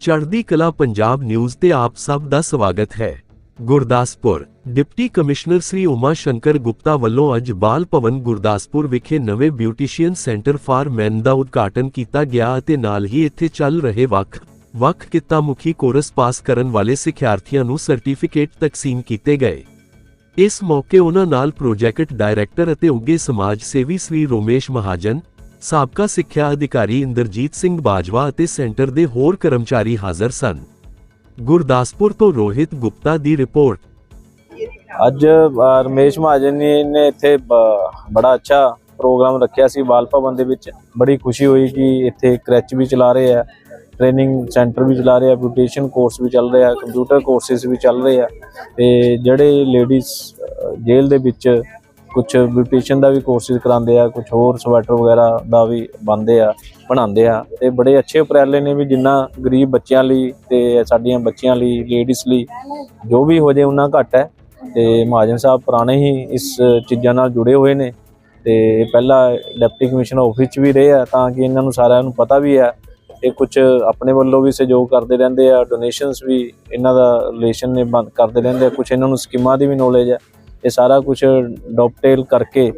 ਚੜ੍ਹਦੀ ਕਲਾ ਪੰਜਾਬ ਨਿਊਜ਼ ਤੇ ਆਪ ਸਭ ਦਾ ਸਵਾਗਤ ਹੈ। ਗੁਰਦਾਸਪੁਰ, ਡਿਪਟੀ ਕਮਿਸ਼ਨਰ ਸ੍ਰੀ ਉਮਾ ਸ਼ੰਕਰ ਗੁਪਤਾ ਵੱਲੋਂ ਅੱਜ ਬਾਲ ਭਵਨ ਗੁਰਦਾਸਪੁਰ ਵਿਖੇ ਨਵੇਂ ਬਿਊਟੀਸ਼ੀਅਨ ਸੈਂਟਰ ਫਾਰ ਮੈਨ ਦਾ ਉਦਘਾਟਨ ਕੀਤਾ ਗਿਆ ਅਤੇ ਨਾਲ ਹੀ ਇੱਥੇ ਚੱਲ ਰਹੇ ਵੱਖ ਵੱਖ ਕਿੱਤਾ ਮੁਖੀ ਕੋਰਸ ਪਾਸ ਕਰਨ ਵਾਲੇ ਸਿੱਖਿਆਰਥੀਆਂ ਨੂੰ ਸਰਟੀਫਿਕੇਟ ਤਕਸੀਮ ਕੀਤੇ ਗਏ। ਇਸ ਮੌਕੇ ਉਹਨਾਂ ਨਾਲ ਪ੍ਰੋਜੈਕਟ ਡਾਇਰੈਕਟਰ ਅਤੇ ਉੱਗੇ ਸਮਾਜ ਸੇਵੀ ਸ੍ਰੀ ਰੋਮੇਸ਼ ਮਹਾਜਨ ਸਾਬਕਾ ਸਿੱਖਿਆ ਅਧਿਕਾਰੀ ਇੰਦਰਜੀਤ ਸਿੰਘ ਬਾਜਵਾ ਅਤੇ ਸੈਂਟਰ ਦੇ ਹੋਰ ਕਰਮਚਾਰੀ ਹਾਜ਼ਰ ਸਨ। ਗੁਰਦਾਸਪੁਰ ਤੋਂ ਰੋਹਿਤ ਗੁਪਤਾ ਦੀ ਰਿਪੋਰਟ। ਅੱਜ ਰਮੇਸ਼ ਮਹਾਜਨ ਜੀ ਨੇ ਇੱਥੇ ਬ- ਬੜਾ ਅੱਛਾ ਪ੍ਰੋਗਰਾਮ ਰੱਖਿਆ ਸੀ। ਬਾਲ ਭਵਨ ਦੇ ਵਿੱਚ ਬੜੀ ਖੁਸ਼ੀ ਹੋਈ ਕਿ ਇੱਥੇ ਕ੍ਰੈਚ ਵੀ ਚਲਾ ਰਹੇ ਆ, ਟ੍ਰੇਨਿੰਗ ਸੈਂਟਰ ਵੀ ਚਲਾ ਰਹੇ ਆ ਬਿਊਟੀਸ਼ੀਅਨ ਕੋਰਸ ਵੀ ਚੱਲ ਰਿਹਾ, ਕੰਪਿਊਟਰ ਕੋਰਸਿਸ ਵੀ ਚੱਲ ਰਹੇ ਆ। ਤੇ ਜਿਹੜੇ ਲੇਡੀਜ਼ ਜੇਲ੍ਹ ਦੇ ਵਿੱਚ ਕੁਝ ਬਿਊਟੀਸ਼ੀਅਨ ਦਾ ਵੀ ਕੋਰਸਿਸ ਕਰਾਉਂਦੇ ਆ ਕੁਝ ਹੋਰ ਸਵੈਟਰ ਵਗੈਰਾ ਦਾ ਵੀ ਬੰਦੇ ਆ, ਬਣਾਉਂਦੇ ਆ। ਤੇ ਬੜੇ ਅੱਛੇ ਉਪਰਾਲੇ ਨੇ ਵੀ ਜਿੰਨਾ ਗਰੀਬ ਬੱਚਿਆਂ ਲਈ ਤੇ ਸਾਡੀਆਂ ਬੱਚਿਆਂ ਲਈ ਲੇਡੀਜ਼ ਲਈ ਜੋ ਵੀ ਹੋ ਜੇ ਉਹਨਾਂ ਘੱਟ ਹੈ। ਤੇ ਮਹਾਜਨ ਸਾਹਿਬ ਪੁਰਾਣੇ ਹੀ ਇਸ ਚੀਜ਼ਾਂ ਨਾਲ ਜੁੜੇ ਹੋਏ ਨੇ ਤੇ ਇਹ ਪਹਿਲਾਂ ਡਿਪਟੀ ਕਮਿਸ਼ਨਰ ਆਫਿਸ 'ਚ ਵੀ ਰਹੇ ਆ ਤਾਂ ਕਿ ਇਹਨਾਂ ਨੂੰ ਸਾਰਿਆਂ ਨੂੰ ਪਤਾ ਵੀ ਹੈ ਇਹ ਕੁਝ ਆਪਣੇ ਵੱਲੋਂ ਵੀ ਸਹਿਯੋਗ ਕਰਦੇ ਰਹਿੰਦੇ ਆ ਡੋਨੇਸ਼ਨਸ ਵੀ ਇਹਨਾਂ ਦਾ ਰਿਲੇਸ਼ਨ ਨੇ ਬੰਦ ਕਰਦੇ ਰਹਿੰਦੇ ਆ ਕੁਝ ਇਹਨਾਂ ਨੂੰ ਸਕੀਮਾਂ ਦੀ ਵੀ ਨੌਲੇਜ ਹੈ। ਇਹ ਸਾਰਾ ਕੁਝ ਡੋਪਟੇਲ ਕਰਕੇ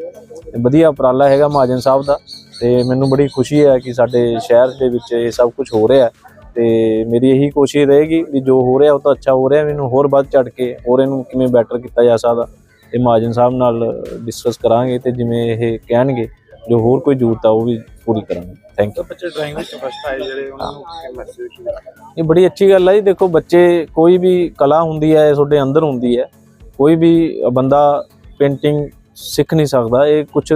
ਵਧੀਆ ਉਪਰਾਲਾ ਹੈਗਾ ਮਹਾਜਨ ਸਾਹਿਬ ਦਾ ਤੇ ਮੈਨੂੰ ਬੜੀ ਖੁਸ਼ੀ ਹੈ ਕਿ ਸਾਡੇ ਸ਼ਹਿਰ ਦੇ ਵਿੱਚ ਇਹ ਸਭ ਕੁਝ ਹੋ ਰਿਹਾ ਤੇ ਮੇਰੀ ਇਹੀ ਕੋਸ਼ਿਸ਼ ਰਹੇਗੀ ਵੀ ਜੋ ਹੋ ਰਿਹਾ ਉਹ ਤਾਂ ਅੱਛਾ ਹੋ ਰਿਹਾ ਮੈਨੂੰ ਹੋਰ ਵੱਧ ਚੜ ਕੇ ਹੋਰ ਇਹਨੂੰ ਕਿਵੇਂ ਬੈਟਰ ਕੀਤਾ ਜਾ ਸਕਦਾ ਤੇ ਮਹਾਜਨ ਸਾਹਿਬ ਨਾਲ ਡਿਸਕਸ ਕਰਾਂਗੇ ਤੇ ਜਿਵੇਂ ਇਹ ਕਹਿਣਗੇ ਜੋ ਹੋਰ ਕੋਈ ਜ਼ਰੂਰਤ ਆ ਉਹ ਵੀ ਪੂਰੀ ਕਰਾਂਗੇ। ਥੈਂਕ ਯੂ ਬੱਚੇ ਡਰਾਇੰਗ ਵਿੱਚ ਫਸਟ ਆਏ ਜਿਹੜੇ ਉਹਨਾਂ ਨੂੰ ਕੀ ਮੈਸੇਜ ਇਹ ਬੜੀ ਅੱਛੀ ਗੱਲ ਹੈ ਜੀ ਦੇਖੋ ਬੱਚੇ ਕੋਈ ਵੀ ਕਲਾ ਹੁੰਦੀ ਹੈ ਤੁਹਾਡੇ ਅੰਦਰ ਹੁੰਦੀ ਹੈ ਕੋਈ ਵੀ ਬੰਦਾ ਪੇਂਟਿੰਗ ਸਿੱਖ ਨਹੀਂ ਸਕਦਾ। ਇਹ ਕੁਝ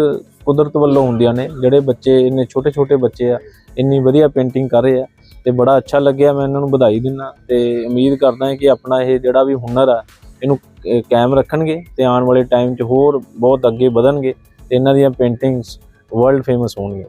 ਕੁਦਰਤ ਵੱਲੋਂ ਹੁੰਦੀਆਂ ਨੇ, ਜਿਹੜੇ ਬੱਚੇ, ਇੰਨੇ ਛੋਟੇ ਛੋਟੇ ਬੱਚੇ ਆ, ਇੰਨੀ ਵਧੀਆ ਪੇਂਟਿੰਗ ਕਰ ਰਹੇ ਆ ਤੇ ਬੜਾ ਅੱਛਾ ਲੱਗਿਆ। ਮੈਂ ਇਹਨਾਂ ਨੂੰ ਵਧਾਈ ਦਿੰਦਾ ਤੇ ਉਮੀਦ ਕਰਦਾ ਹਾਂ ਕਿ ਆਪਣਾ ਇਹ ਜਿਹੜਾ ਵੀ ਹੁਨਰ ਆ, ਇਹਨੂੰ ਕਾਇਮ ਰੱਖਣਗੇ ਤੇ ਆਉਣ ਵਾਲੇ ਟਾਈਮ 'ਚ ਹੋਰ ਬਹੁਤ ਅੱਗੇ ਵਧਣਗੇ ਤੇ ਇਹਨਾਂ ਦੀਆਂ ਪੇਂਟਿੰਗਸ ਵਰਲਡ ਫੇਮਸ ਹੋਣਗੀਆਂ।